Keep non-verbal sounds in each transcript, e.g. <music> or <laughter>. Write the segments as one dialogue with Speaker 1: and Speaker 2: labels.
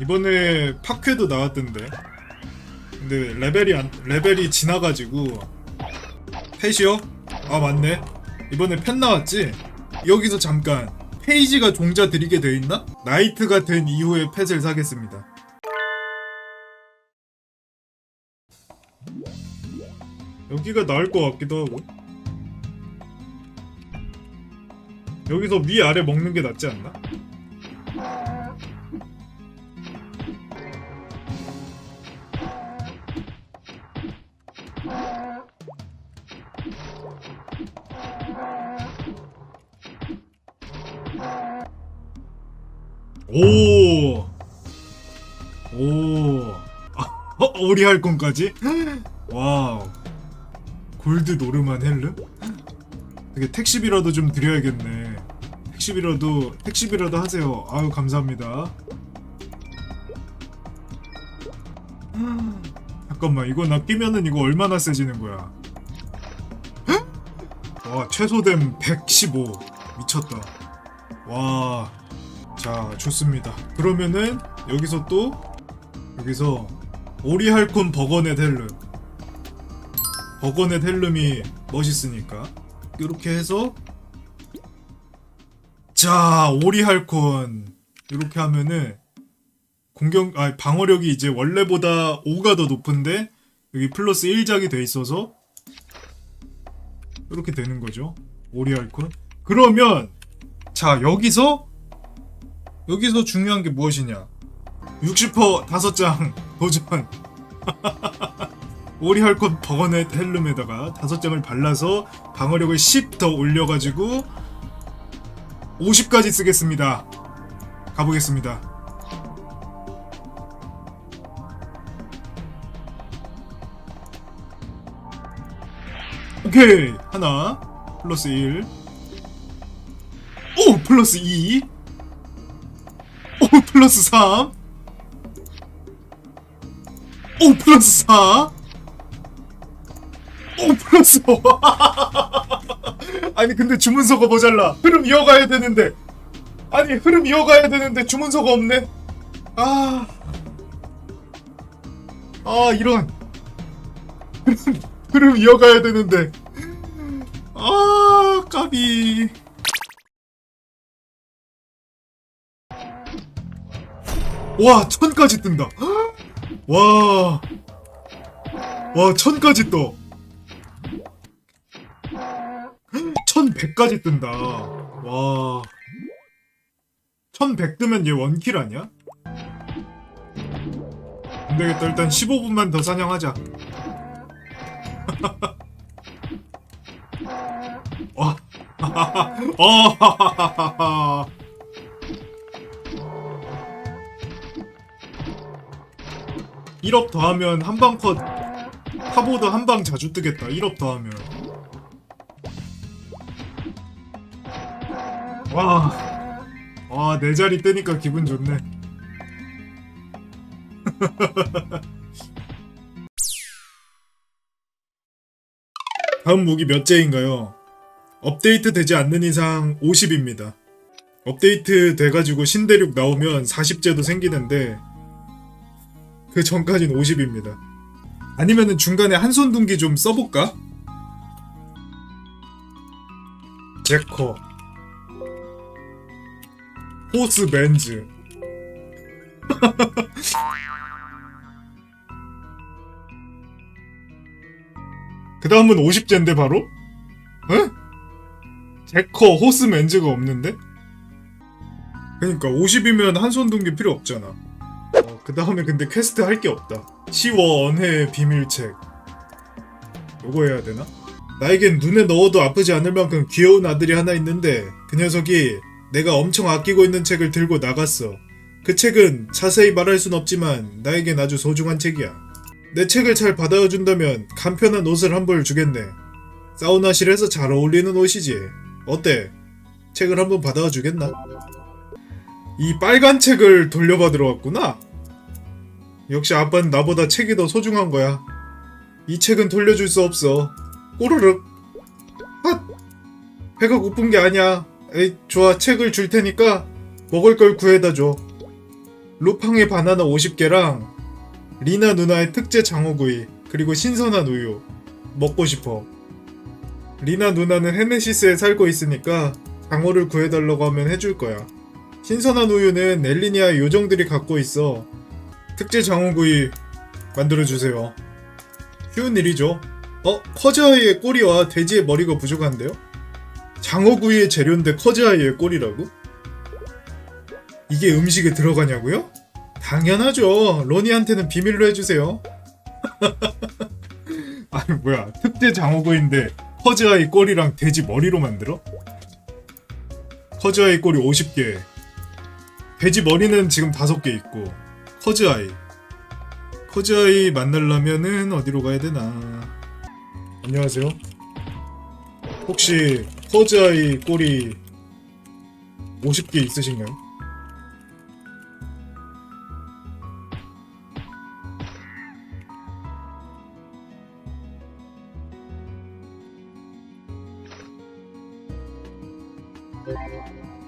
Speaker 1: 이번에 파괴도 나왔던데. 근데 레벨이 안, 레벨이 지나가지고 펫이요? 아 맞네. 이번에 펫 나왔지? 여기서 잠깐 페이지가 종자 드리게 돼 있나? 나이트가 된 이후에 펫을 사겠습니다. 여기가 나을 것 같기도 하고. 여기서 위 아래 먹는 게 낫지 않나? 오, 오, 아, 어, 오리할 건까지? 와우, 골드 노르만 헬름? 되게 택시비라도 좀 드려야겠네. 택시비라도 택시비라도 하세요. 아유 감사합니다. 잠깐만 이거 나 끼면은 이거 얼마나 세지는 거야? 와 최소댐 115 미쳤다. 와. 자 좋습니다. 그러면은 여기서 또 여기서 오리할콘 버거넷 헬름. 버거넷 헬름이 멋있으니까 이렇게 해서 자 오리할콘. 이렇게 하면은 공격 아 방어력이 이제 원래보다 5가 더 높은데 여기 플러스 1작이 돼 있어서 이렇게 되는 거죠. 오리할콘. 그러면 자 여기서 여기서 중요한 게 무엇이냐 60% 5장 도전 <laughs> 오리할콘 버거넷 헬름에다가 5장을 발라서 방어력을 10 더 올려가지고 50까지 쓰겠습니다. 가보겠습니다. 오케이 하나 플러스 1 오! 플러스 2 오! 플러스 3 오! 플러스 4 오! 플러스 5 <laughs> 아니 근데 주문서가 모자라. 흐름 이어가야 되는데. 아니 흐름 이어가야 되는데 주문서가 없네. 아... 아 이런. 흐름, 흐름 이어가야 되는데. 아 까비 와 천까지 뜬다 와... 와 천까지 떠 1100까지 뜬다. 와. 1100 뜨면 얘 원킬 아니야? 안 되겠다. 일단 15분만 더 사냥하자. <laughs> 와. <laughs> 어. <laughs> 1업 더하면 한방 컷. 카보드 한 방 자주 뜨겠다. 1업 더하면. 와, 와, 내 자리 뜨니까 기분 좋네. <laughs> 다음 무기 몇 째인가요? 업데이트 되지 않는 이상 50입니다. 업데이트 돼가지고 신대륙 나오면 40째도 생기는데 그 전까진 50입니다. 아니면은 중간에 한손 둔기 좀 써볼까? 제커 호스 맨즈 <laughs> 그 다음은 50젠데 바로? 응? 제커 호스 맨즈가 없는데? 그니까 50이면 한손 둔게 필요 없잖아 어, 그 다음에 근데 퀘스트 할 게 없다 시워 언해 비밀책 요거 해야 되나? 나에겐 눈에 넣어도 아프지 않을 만큼 귀여운 아들이 하나 있는데 그 녀석이 내가 엄청 아끼고 있는 책을 들고 나갔어. 그 책은 자세히 말할 순 없지만 나에겐 아주 소중한 책이야. 내 책을 잘 받아준다면 간편한 옷을 한 벌 주겠네. 사우나실에서 잘 어울리는 옷이지. 어때? 책을 한번 받아와 주겠나? 이 빨간 책을 돌려받으러 왔구나. 역시 아빠는 나보다 책이 더 소중한 거야. 이 책은 돌려줄 수 없어. 꼬르륵. 핫! 배가 고픈 게 아니야. 에이, 좋아. 책을 줄 테니까 먹을 걸 구해다 줘. 루팡의 바나나 50개랑 리나 누나의 특제 장어구이 그리고 신선한 우유 먹고 싶어. 리나 누나는 헤네시스에 살고 있으니까 장어를 구해달라고 하면 해줄 거야. 신선한 우유는 엘리니아 요정들이 갖고 있어. 특제 장어구이 만들어주세요. 쉬운 일이죠. 어? 커즈아이의 꼬리와 돼지의 머리가 부족한데요? 장어구이의 재료인데 커즈아이의 꼬리라고? 이게 음식에 들어가냐고요? 당연하죠. 로니한테는 비밀로 해주세요. <laughs> 아니 뭐야 특제 장어구이인데 커즈아이 꼬리랑 돼지 머리로 만들어? 커즈아이 꼬리 50개 돼지 머리는 지금 5개 있고 커즈아이 커즈아이 만나려면은 어디로 가야 되나 안녕하세요 혹시 커즈아이 꼬리 50개 있으신가요?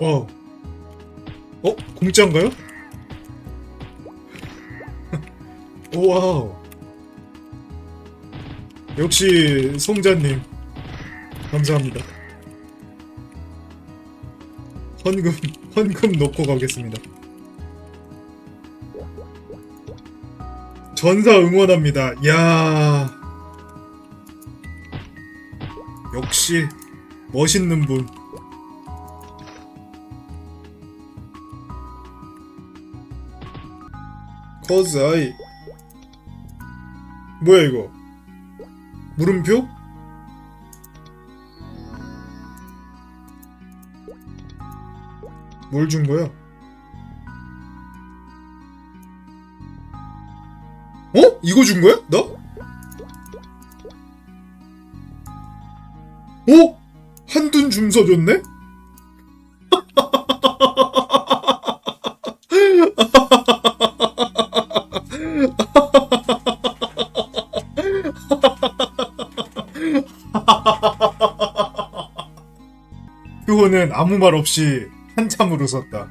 Speaker 1: 어. 어? 공짜인가요? 오 와우. 역시 송자님 감사합니다. 헌금 헌금 넣고 가겠습니다. 전사 응원합니다. 야 역시 멋있는 분. 커즈 아이 뭐야 이거 물음표? 뭘 준 거야? 어? 이거 준 거야? 나? 어? 한둔 줌서 줬네? 효호는 아무 말 없이 한참을 웃었다.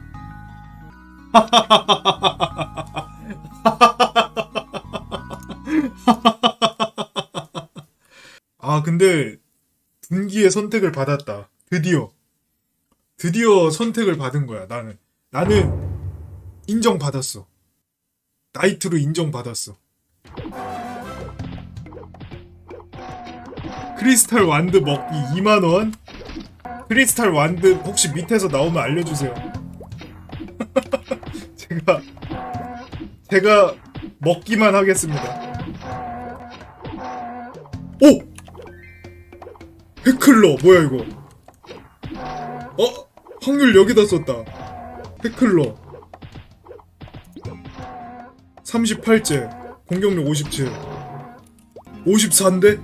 Speaker 1: <laughs> 아, 근데 분기의 선택을 받았다. 드디어. 드디어 선택을 받은 거야, 나는. 나는 인정받았어. 나이트로 인정받았어. 크리스탈 완드 먹기 2만원? 크리스탈 완드 혹시 밑에서 나오면 알려주세요. <laughs> 제가 제가 먹기만 하겠습니다. 오! 해클러 뭐야 이거? 어? 확률 여기다 썼다. 해클러 38째 공격력 57 54인데?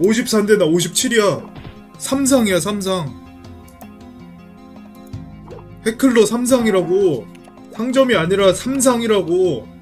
Speaker 1: 54인데 나 57이야. 삼상이야 삼상 해클러 삼상이라고. 상점이 아니라 삼상이라고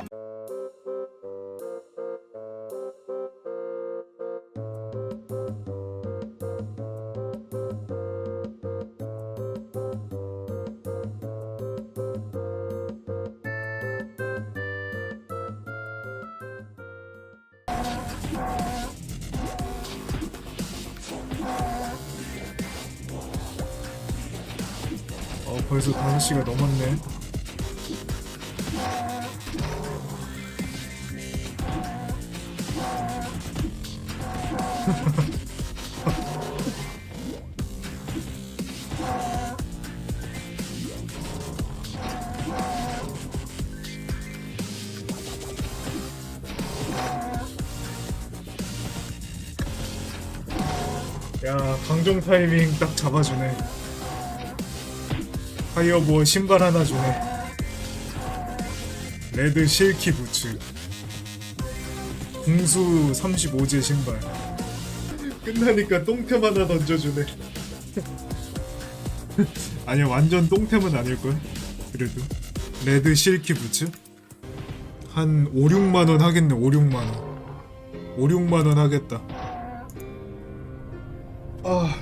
Speaker 1: 벌써 5시가 넘었네. <laughs> 야 강종 타이밍 딱 잡아주네 파이어볼 신발 하나 주네. 레드 실키 부츠. 궁수 35제 신발. 끝나니까 똥템 하나 던져주네. <laughs> 아니야 완전 똥템은 아닐걸? 그래도. 레드 실키 부츠? 한 5, 6만원 하겠네 5, 6만원. 5, 6만원 하겠다. 아